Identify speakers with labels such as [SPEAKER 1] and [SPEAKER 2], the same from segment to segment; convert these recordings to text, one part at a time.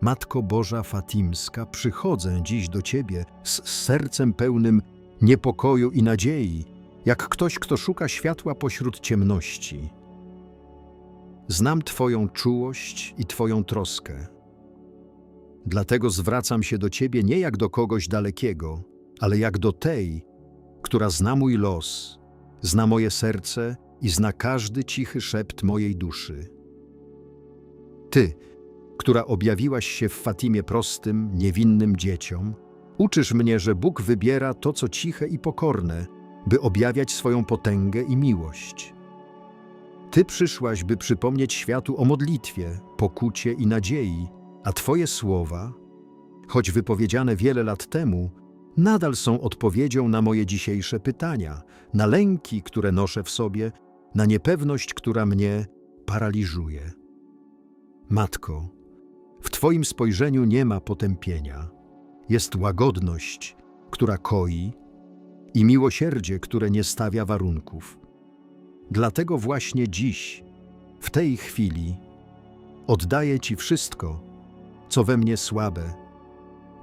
[SPEAKER 1] Matko Boża Fatimska, przychodzę dziś do Ciebie z sercem pełnym niepokoju i nadziei, jak ktoś, kto szuka światła pośród ciemności. Znam Twoją czułość i Twoją troskę. Dlatego zwracam się do Ciebie nie jak do kogoś dalekiego, ale jak do tej, która zna mój los, zna moje serce i zna każdy cichy szept mojej duszy. Ty, która objawiłaś się w Fatimie prostym, niewinnym dzieciom, uczysz mnie, że Bóg wybiera to, co ciche i pokorne, by objawiać swoją potęgę i miłość. Ty przyszłaś, by przypomnieć światu o modlitwie, pokucie i nadziei, a Twoje słowa, choć wypowiedziane wiele lat temu, nadal są odpowiedzią na moje dzisiejsze pytania, na lęki, które noszę w sobie, na niepewność, która mnie paraliżuje. Matko, w Twoim spojrzeniu nie ma potępienia. Jest łagodność, która koi, i miłosierdzie, które nie stawia warunków. Dlatego właśnie dziś, w tej chwili, oddaję Ci wszystko, co we mnie słabe,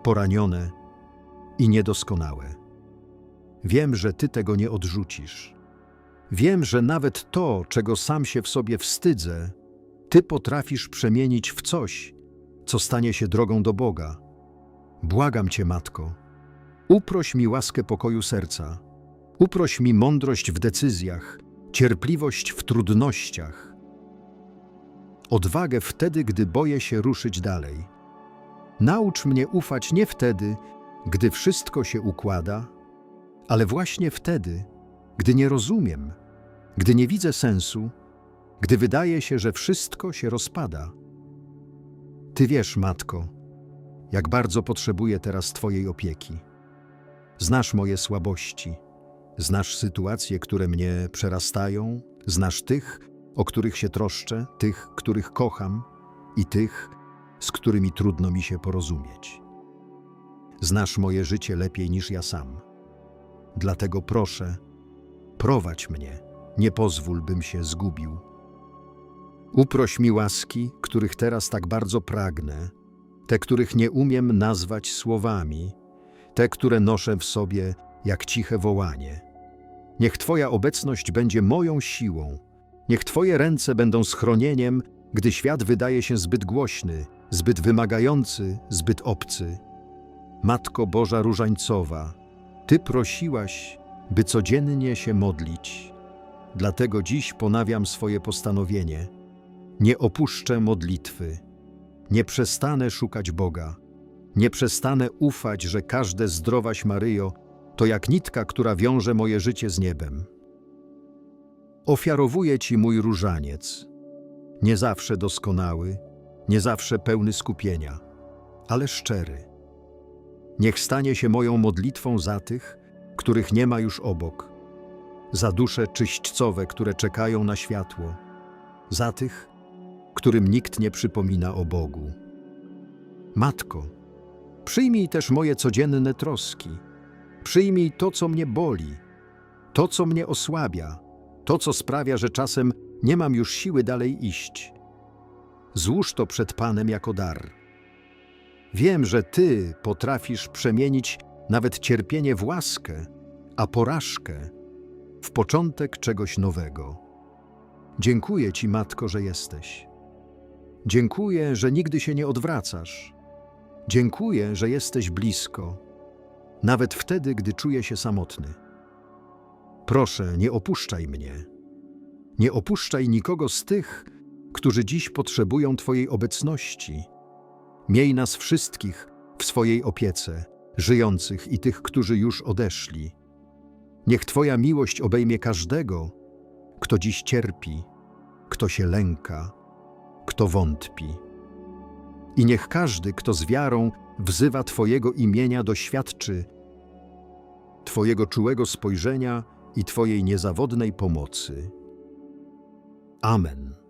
[SPEAKER 1] poranione i niedoskonałe. Wiem, że Ty tego nie odrzucisz. Wiem, że nawet to, czego sam się w sobie wstydzę, Ty potrafisz przemienić w coś, co stanie się drogą do Boga. Błagam Cię, Matko, uproś mi łaskę pokoju serca, uproś mi mądrość w decyzjach, cierpliwość w trudnościach, odwagę wtedy, gdy boję się ruszyć dalej. Naucz mnie ufać nie wtedy, gdy wszystko się układa, ale właśnie wtedy, gdy nie rozumiem, gdy nie widzę sensu, gdy wydaje się, że wszystko się rozpada. Ty wiesz, matko, jak bardzo potrzebuję teraz Twojej opieki. Znasz moje słabości, znasz sytuacje, które mnie przerastają, znasz tych, o których się troszczę, tych, których kocham i tych, z którymi trudno mi się porozumieć. Znasz moje życie lepiej niż ja sam. Dlatego proszę, prowadź mnie, nie pozwól, bym się zgubił. Uproś mi łaski, których teraz tak bardzo pragnę, te, których nie umiem nazwać słowami, te, które noszę w sobie jak ciche wołanie. Niech Twoja obecność będzie moją siłą, niech Twoje ręce będą schronieniem, gdy świat wydaje się zbyt głośny, zbyt wymagający, zbyt obcy. Matko Boża Różańcowa, Ty prosiłaś, by codziennie się modlić. Dlatego dziś ponawiam swoje postanowienie. Nie opuszczę modlitwy. Nie przestanę szukać Boga. Nie przestanę ufać, że każde zdrowaś Maryjo to jak nitka, która wiąże moje życie z niebem. Ofiarowuję Ci mój różaniec. Nie zawsze doskonały, nie zawsze pełny skupienia, ale szczery. Niech stanie się moją modlitwą za tych, których nie ma już obok, za dusze czyśćcowe, które czekają na światło, za tych, którym nikt nie przypomina o Bogu. Matko, przyjmij też moje codzienne troski. Przyjmij to, co mnie boli, to, co mnie osłabia, to, co sprawia, że czasem nie mam już siły dalej iść. Złóż to przed Panem jako dar. Wiem, że Ty potrafisz przemienić nawet cierpienie w łaskę, a porażkę w początek czegoś nowego. Dziękuję Ci, Matko, że jesteś. Dziękuję, że nigdy się nie odwracasz. Dziękuję, że jesteś blisko, nawet wtedy, gdy czuję się samotny. Proszę, nie opuszczaj mnie. Nie opuszczaj nikogo z tych, którzy dziś potrzebują Twojej obecności. Miej nas wszystkich w swojej opiece, żyjących i tych, którzy już odeszli. Niech Twoja miłość obejmie każdego, kto dziś cierpi, kto się lęka, kto wątpi. I niech każdy, kto z wiarą wzywa Twojego imienia, doświadczy Twojego czułego spojrzenia i Twojej niezawodnej pomocy. Amen.